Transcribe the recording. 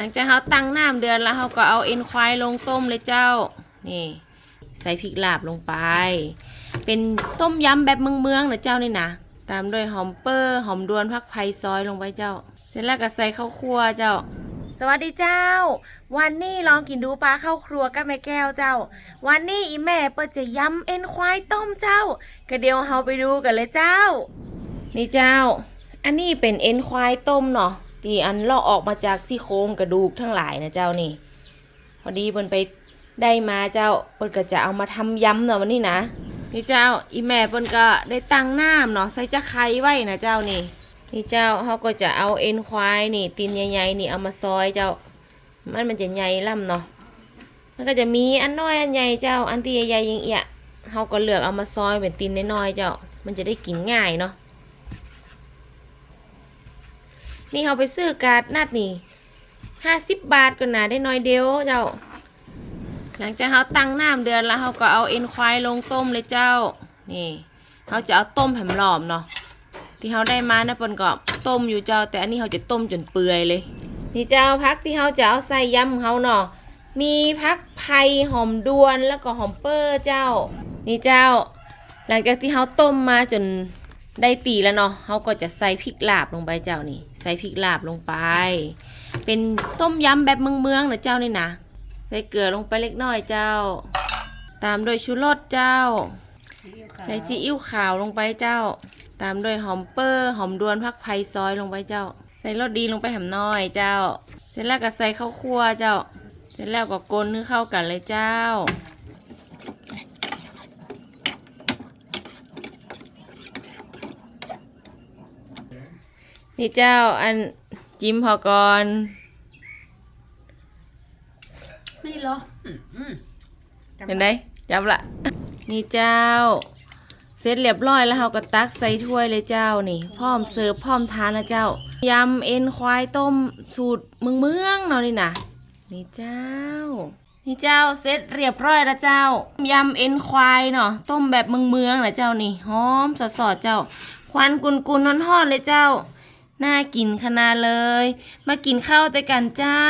หลังจากเขาตั้งน้ำเดือนแล้วเขาก็เอาเอ็นควายลงต้มเลยเจ้า นี่ ใส่พริกลาบลงไป เป็นต้มยำแบบเมืองๆนะเจ้านี่นะ ตามด้วยหอมเปอร์หอมดวนผักไผ่ซอยลงไปเจ้า เสร็จแล้วก็ใส่ข้าวคั่วเจ้าสวัสดีเจ้า วันนี้ลองกินดูปลาเข้าครัวกับแม่แก้วเจ้า วันนี้อีแม่เปิดจะยำเอ็นควายต้มเจ้า ก็เดี๋ยวเฮาไปดูกันเลยเจ้า นี่เจ้า อันนี้เป็นเอ็นควายต้มเนาะ ที่อันลอกออกมาจากซี่โครงกระดูกทั้งหลายนะเจ้านี่ พอดีเปิ้นไปได้มาเจ้าเปิ้นก็จะเอามาทำยำเนาะวันนี้นะนี่เจ้าอีแม่เปิ้นก็ได้ตั้งน้ำเนาะใส่จะไคร้ไว้นะเจ้านี่นี่เจ้าเขาก็จะเอาเอ็นควายนี่ตีนใหญ่ๆนี่เอามาซอยเจ้า มันมันจะใหญ่ล่ำเนาะมันก็จะมีอันน้อยอันใหญ่เจ้าอันที่ใหญ่ๆยิงเอียเขาก็เลือกเอามาซอยเป็นตีนน้อยๆเจ้า มันจะได้กินง่ายเนาะ นี่เขาไปซื้อการ์ดนัดนี่ห้าสิบบาทก็น่าได้น้อยเดียวเจ้า หลังจากเขาตั้งน้ำเดือนแล้วเขาก็เอาเอ็นควายลงต้มเลยเจ้า นี่เขาจะเอาต้มแผ่มหลอมเนาะ ที่เขาได้มานะเปิ้นก็ต้มอยู่เจ้า แต่อันนี้เขาจะต้มจนเปื่อยเลย นี่เจ้าพักที่เขาจะเอาใส่ยำเขาเนาะ มีพักไผ่หอมดวนแล้วก็หอมเปอร์เจ้า นี่เจ้า หลังจากที่เขาต้มมาจน ได้ตีแล้วเนาะเขาก็จะใส่พริกลาบลงไปเจ้านี่ ใส่พริกลาบลงไป เป็นต้มยำแบบเมืองๆนะเจ้านี่นะ ใส่เกลือลงไปเล็กน้อยเจ้า ตามด้วยชูรสเจ้า ใส่ซีอิ๊วขาวลงไปเจ้า ตามด้วยหอมเปอร์หอมดวนผักไผ่ซอยลงไปเจ้า ใส่รสดีลงไปหมน้อยเจ้า เสร็จแล้วก็ใส่ข้าวคั่วเจ้า เสร็จแล้วก็กลนให้เข้ากันเลยเจ้า นี่เจ้าอันจิ้มพอก่อน ไม่หรออืมอืมจำเป็นไงจับละนี่เจ้า เสร็จเรียบร้อยแล้วเราก็ตักใส่ถ้วยเลยเจ้านี่ พร้อมเสิร์ฟพร้อมทานแล้วเจ้ายำเอ็นควายต้มสูตรเมืองเมืองๆเนาะนี่นะนี่เจ้า นี่เจ้าเสร็จเรียบร้อยแล้วเจ้ายำเอ็นควายเนาะต้มแบบเมืองเมืองๆนะเจ้านี่หอมสดๆเจ้า ควันกุนกุนๆทอดๆเลยเจ้า น่ากินขนาดเลย มากินข้าวด้วยกันเจ้า